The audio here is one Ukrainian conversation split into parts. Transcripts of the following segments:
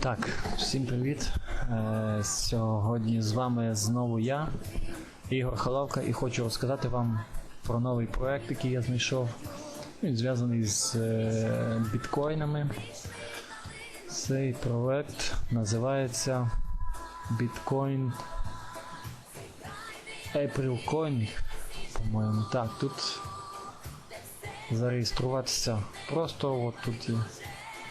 Так, всім привіт. Е, Сьогодні з вами знову я, Ігор Халавка, і хочу розказати вам про новий проект, який я знайшов. Він зв'язаний з е, біткоїнами. Цей проект називається Bitcoin April Coin. По-моєму, так, тут зареєструватися просто от тут є,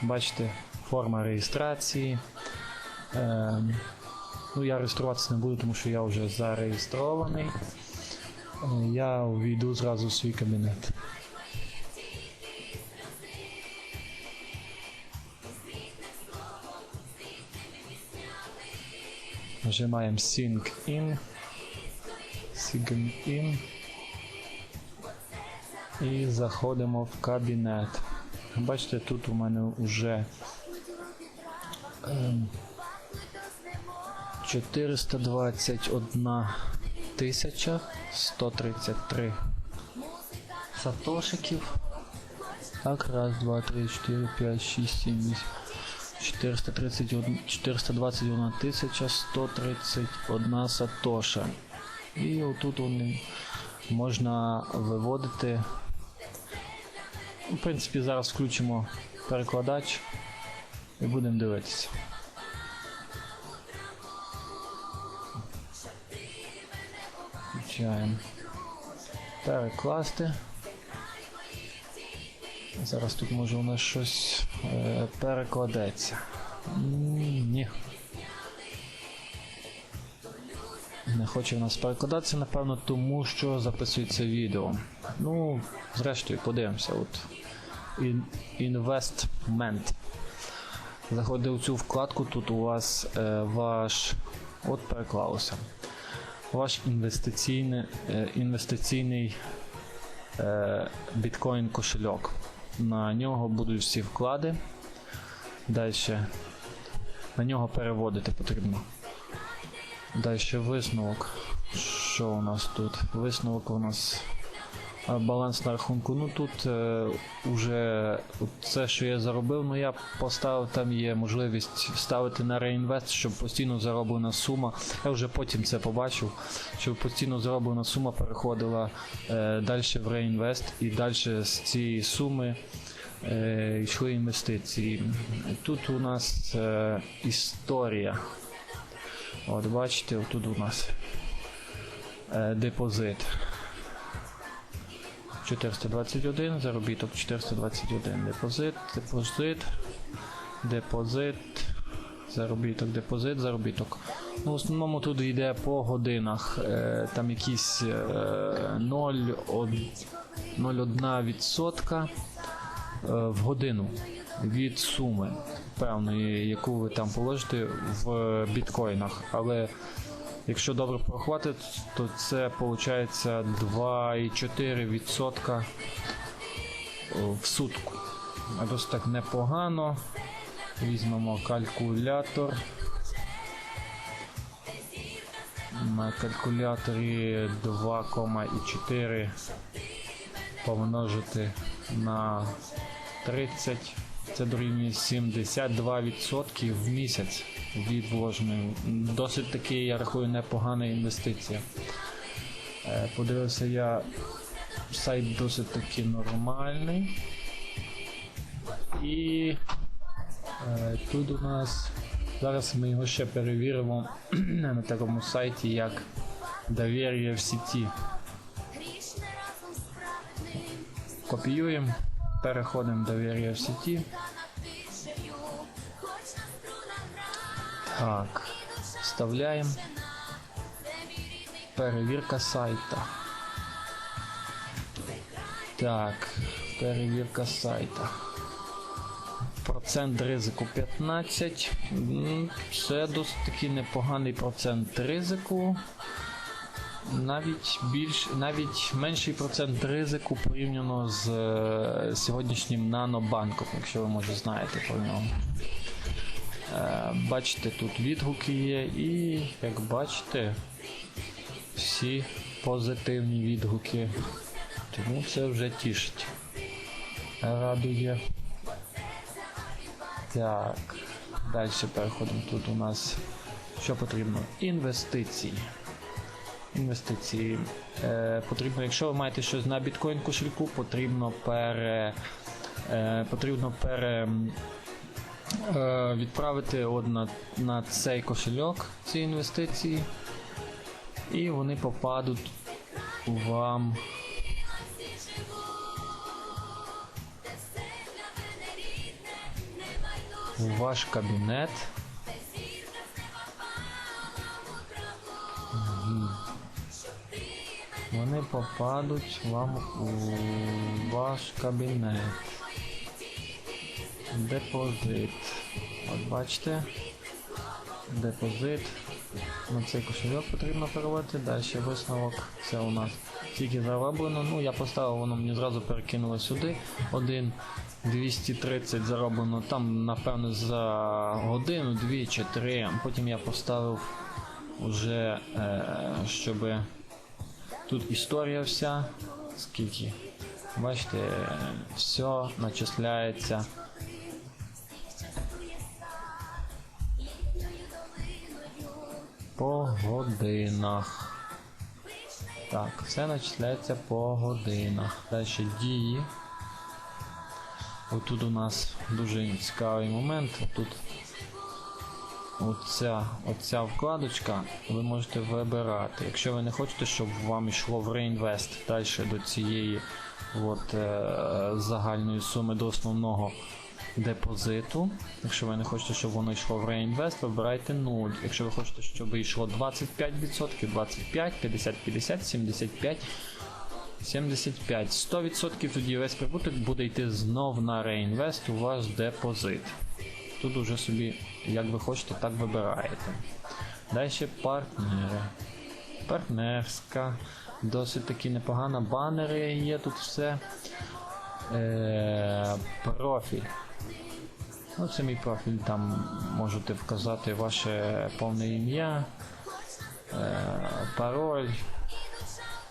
бачите форма реєстрації. Ем, ну, я реєструватися не буду, тому що я вже зареєстрований. Е, Я увійду зразу в свій кабінет. Нажимаємо Sync In. Sync In. І заходимо в кабінет. Бачите, тут у мене вже ем, 421 тисяча 133 сатошиків. Так, раз, два, три, чотири, п'ять, шість, сім, вісім. 431, 421 тисяча 131 сатоша. І отут вони можна виводити. В принципі, зараз включимо перекладач і будемо дивитися. Включаємо. Перекласти. Зараз тут може у нас щось е, перекладеться. Ні. Не хоче в нас перекладатися, напевно, тому що записується відео. Ну, зрештою, подивимося. От. Інвестмент. Заходите в цю вкладку, тут у вас е, ваш. От переклалося. Ваш інвестиційний, е, інвестиційний е, біткоін кошельок. На нього будуть всі вклади. Далі на нього переводити потрібно. Далі висновок. Що у нас тут? Висновок у нас баланс на рахунку. Ну тут е, уже це, що я заробив, ну я поставив, там є можливість ставити на реінвест, щоб постійно зароблена сума. Я вже потім це побачив, щоб постійно зароблена сума переходила е, далі в реінвест і далі з цієї суми. Е, йшли інвестиції. Тут у нас е, історія. От бачите, тут у нас е, депозит. 421, заробіток 421, депозит, депозит, депозит, заробіток, депозит, заробіток. Ну, в основному тут йде по годинах. Е, там якісь е, 0,1% е, в годину від суми певної, яку ви там положите в біткоїнах. Але Якщо добре порахувати, то це виходить 2,4% в сутку. Досить так непогано. Візьмемо калькулятор. На калькуляторі 2,4 помножити на 30. Це дорівнює 72% в місяць від вложеної. Досить таки, я рахую, непогана інвестиція. Е, Подивився я, сайт досить таки нормальний. І е, тут у нас зараз ми його ще перевіримо на такому сайті, як довір'я в сіті. Копіюємо, переходимо до довір'я в сіті. Так, вставляємо. Перевірка сайта. Так, перевірка сайта. Процент ризику 15. М, Це досить таки непоганий процент ризику. Навіть більш, навіть менший процент ризику порівняно з е, сьогоднішнім нанобанком, якщо ви може знаєте про нього. Е, Бачите, тут відгуки є, і як бачите, всі позитивні відгуки. Тому це вже тішить. Радує. Так, далі переходимо. Тут у нас що потрібно? Інвестиції. Інвестиції. Е, потрібно, якщо ви маєте щось на біткоін кошельку, потрібно пере, е, потрібно пере, е, відправити от на, на цей кошельок ці інвестиції, і вони попадуть вам. У ваш кабінет. Вони попадуть вам у ваш кабінет. Депозит. От бачите. Депозит. На цей кошельок потрібно переводити. Далі висновок. Це у нас тільки зароблено. Ну, я поставив, воно мені зразу перекинуло сюди. Один 230 зароблено. Там, напевно, за годину, дві чи три. Потім я поставив уже, е, щоб тут історія вся. Скільки? Бачите, все начисляється. По годинах. Так, все начисляється по годинах. Далі дії. Отут у нас дуже цікавий момент. Тут оця, оця вкладочка ви можете вибирати. Якщо ви не хочете, щоб вам йшло в реінвест далі до цієї от, е, загальної суми до основного депозиту. Якщо ви не хочете, щоб воно йшло в реінвест, вибирайте 0. Якщо ви хочете, щоб йшло 25%, 25, 50, 50, 75. 75. 100% тоді весь прибуток буде йти знов на реінвест у ваш депозит. Тут уже собі, як ви хочете, так вибираєте. Далі партнери. Партнерська. Досить таки непогана. Банери є тут все. Е, профіль. Ну, це мій профіль, там можете вказати ваше повне ім'я, е, пароль,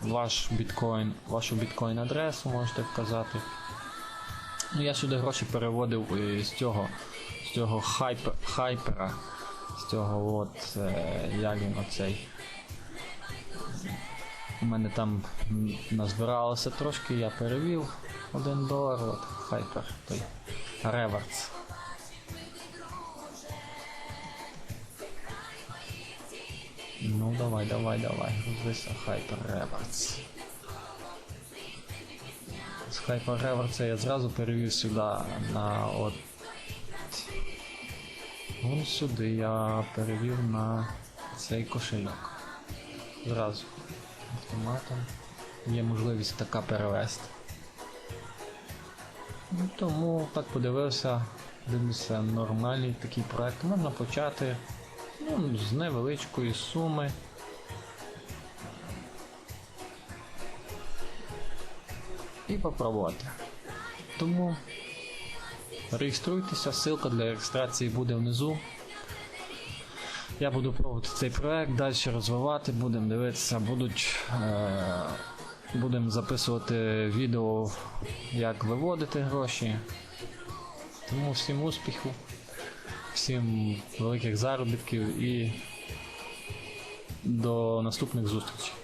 ваш біткоін, вашу біткоін адресу можете вказати. Ну, я сюди гроші переводив е, з цього, цього хайпер, хайпера, з цього от, е, як він оцей. У мене там назбиралося трошки, я перевів 1 долар, от хайпер, той реверс. Ну давай, давай, давай. Грузися Hyper Rewards. З Hyper Rewards я зразу перевів сюди на от. Вон сюди я перевів на цей кошельок. Зразу. Автоматом. Є можливість така перевести. Ну, тому так подивився, дивлюся, нормальний такий проект. Можна почати ну, з невеличкої суми. І попробувати. Тому реєструйтеся, ссылка для реєстрації буде внизу. Я буду пробувати цей проект, далі розвивати, будемо дивитися, будуть. Е- будемо записувати відео, як виводити гроші. Тому всім успіху, всім великих заробітків і до наступних зустрічей.